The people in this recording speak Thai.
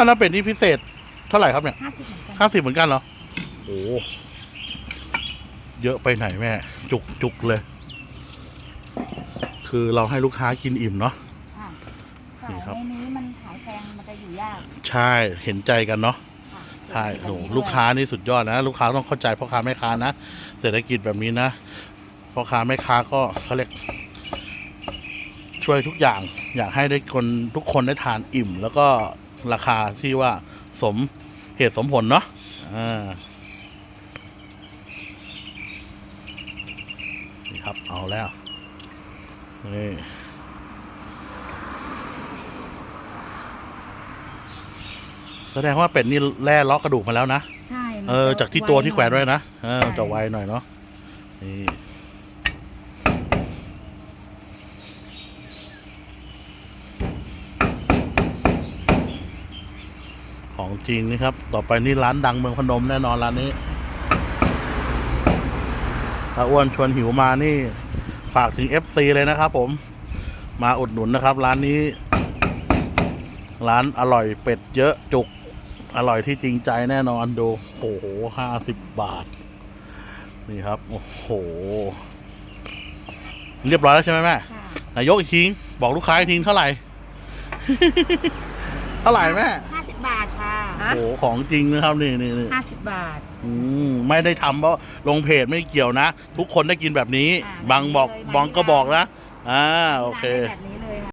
าหน้าเป็ดนี่พิเศษ เท่าไหร่ครับเนี่ยห้าสิบเหมือนกันห้าสิบเหมือนกันเหรอโอ้เยอะไปไหนแม่ จุกจุกเลย คือเราให้ลูกค้ากินอิ่มเนาะ ค่ะนี่ขายครับ ในนี้มันขายแพงมันจะอยู่ยากใช่เห็นใจกันเนาะ ค่ะใช่โหลูกค้านี่สุดยอดนะ ลูกค้าต้องเข้าใจพ่อค้าแม่ค้านะ เศรษฐกิจแบบนี้นะ พ่อค้าแม่ค้าก็เขาเรียกช่วยทุกอย่าง อยากให้ได้คนทุกคนได้ทานอิ่ม แล้วก็ ราคาที่ว่าสมเหตุสมผลเนาะอ่านี่ครับเอาแล้วนี่แสดงว่าเป็ดนี่แล่ล็อกกระดูกมาแล้วนะ ใช่มันเออ จะจากที่ตัวที่แขวนไว้หน่อยนะ เออใช่จะไวหน่อยเนาะ นี่ ของจริงนี่ครับ ต่อไปนี่ร้านดังเมืองพนมแน่นอนร้านนี้ถ้าอ้วนชวนหิวมานี่ ฝากถึง FC เลยนะครับผมมาอุดหนุนนะครับ ร้านนี้ ร้านอร่อยเป็ดเยอะจุก อร่อยที่จริงใจแน่นอนดูโอ้โหห้าสิบบาท นี่ครับ โอ้โห เรียบร้อยแล้วใช่ไหมแม่ค่ะนายกอีกทีบอกลูกค้าอีกทีเท่าไหร่ เท่าไหร่แม่ห้าสิ บบาทค่ะโอ้โหของจริงนะครับนี่นี่นี่ห้าสิบบาท อืมไม่ได้ทำเพราะลงเพจไม่เกี่ยวนะ ทุกคนได้กินแบบนี้ อ่าบางบอกเลยบองก็บอกนะอ่าโอเค แบบนี้